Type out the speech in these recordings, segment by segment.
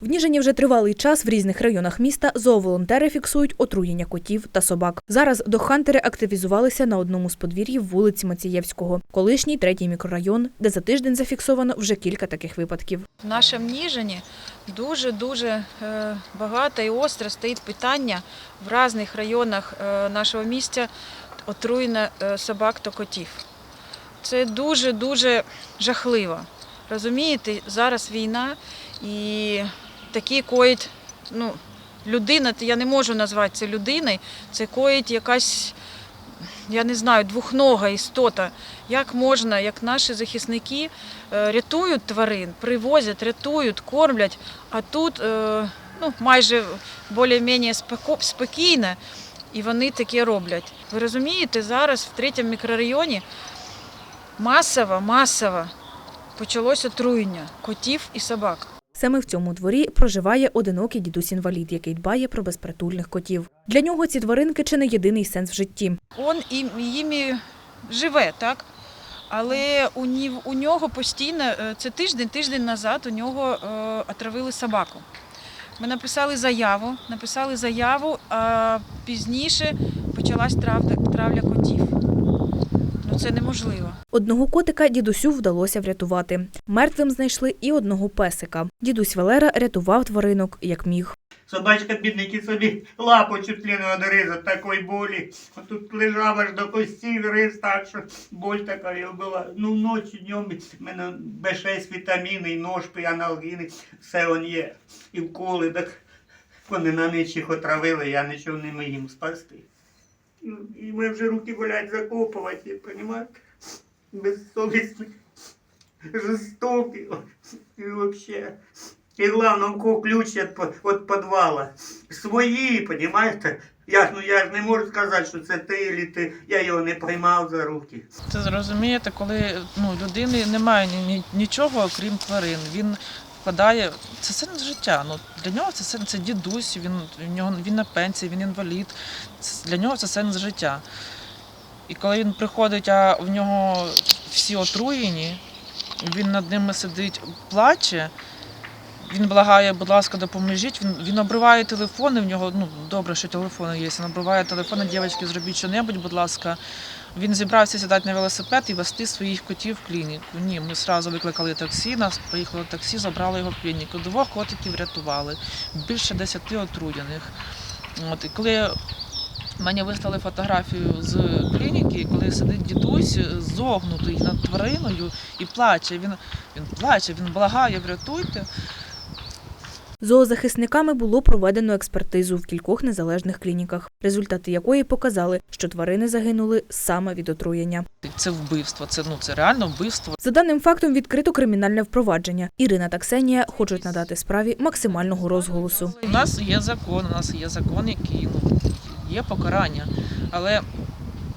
В Ніжині вже тривалий час в різних районах міста зооволонтери фіксують отруєння котів та собак. Зараз дохантери активізувалися на одному з подвір'їв вулиці Мацієвського, колишній третій мікрорайон, де за тиждень зафіксовано вже кілька таких випадків. В нашому Ніжині дуже-дуже е, багато і остро стоїть питання в різних районах е, нашого міста отруєння е, собак та котів. Це дуже-дуже жахливо. Розумієте, зараз війна і такі коїть, ну, людина, я не можу назвати це людиною, це коїть якась, я не знаю, двохнога істота. Як можна, як наші захисники е, рятують тварин, привозять, рятують, кормлять, а тут е, ну, майже більш-менш спокійно, і вони таке роблять. Ви розумієте, зараз в третьому мікрорайоні масово, масово почалось отруєння котів і собак. Саме в цьому дворі проживає одинокий дідусь-інвалід, який дбає про безпритульних котів. Для нього ці тваринки чи не єдиний сенс в житті. Он і- живе, так? Але у нього постійно, е, це тиждень, тиждень назад у нього е, отравили собаку. Ми написали заяву, написали заяву, а пізніше почалась травля, травля котів. Це неможливо. Одного котика дідусю вдалося врятувати. Мертвим знайшли і одного песика. Дідусь Валера рятував тваринок як міг. Собачка бідненький собі лапу не одриз такої болі. А Тут лежав аж до кості гриз, так що боль така і була. Ну, ночі, днем в мене Б6 вітаміни, і ножпи, і аналгіни, все он є. І вколи, так вони на ніч їх отравили, я нічого не міг їм спасти. І ми вже руки болять закопувати, розумієте? Безсовісні, жорстокі. І взагалі. И главное, у кого ключ от, от подвала. Свої, понимаете? Я ну, я ж не можу сказати, що це ти или ти. Я його не поймав за руки. Це зрозумієте, коли ну, людини немає ні, ні- нічого, окрім тварин. Він вкладає це сенс життя. Ну для нього це сенс це дідусь. Він в нього він на пенсії, він інвалід. Це, для нього це сенс життя. І коли він приходить, а в нього всі отруєні, він над ними сидить, плаче. Він благає, будь ласка, допоможіть. Він, він обриває телефони. В нього ну добре, що телефони є. Він обриває телефони, дівчатки, зробіть що-небудь, будь ласка. Він зібрався сідати на велосипед і вести своїх котів в клініку. Ні, ми одразу викликали таксі, нас приїхало таксі, забрали його в клініку. Двох котиків рятували, більше десяти отруєних. От, і коли мені вислали фотографію з клініки, коли сидить дідусь зогнутий над твариною і плаче. Він, він плаче, він благає, врятуйте. Зоозахисниками було проведено експертизу в кількох незалежних клініках, результати якої показали, що тварини загинули саме від отруєння. Це вбивство, це ну це реально вбивство. За даним фактом відкрито кримінальне впровадження. Ірина та Ксенія хочуть надати справі максимального розголосу. У нас є закон, у нас є закон, який ну є покарання. Але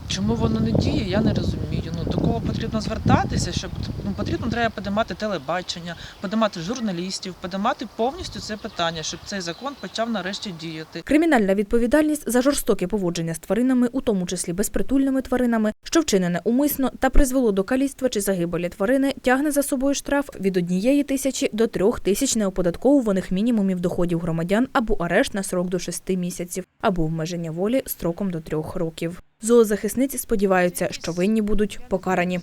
чому воно не діє, я не розумію. Кого потрібно звертатися, щоб ну потрібно треба подимати телебачення, подимати журналістів, подимати повністю це питання, щоб цей закон почав нарешті діяти. Кримінальна відповідальність за жорстоке поводження з тваринами, у тому числі безпритульними тваринами, що вчинене умисно та призвело до каліцтва чи загибелі тварини, тягне за собою штраф від однієї тисячі до трьох тисяч неоподатковуваних мінімумів доходів громадян або арешт на срок до шести місяців, або обмеження волі строком до трьох років. Зоозахисниці сподіваються, що винні будуть покарані.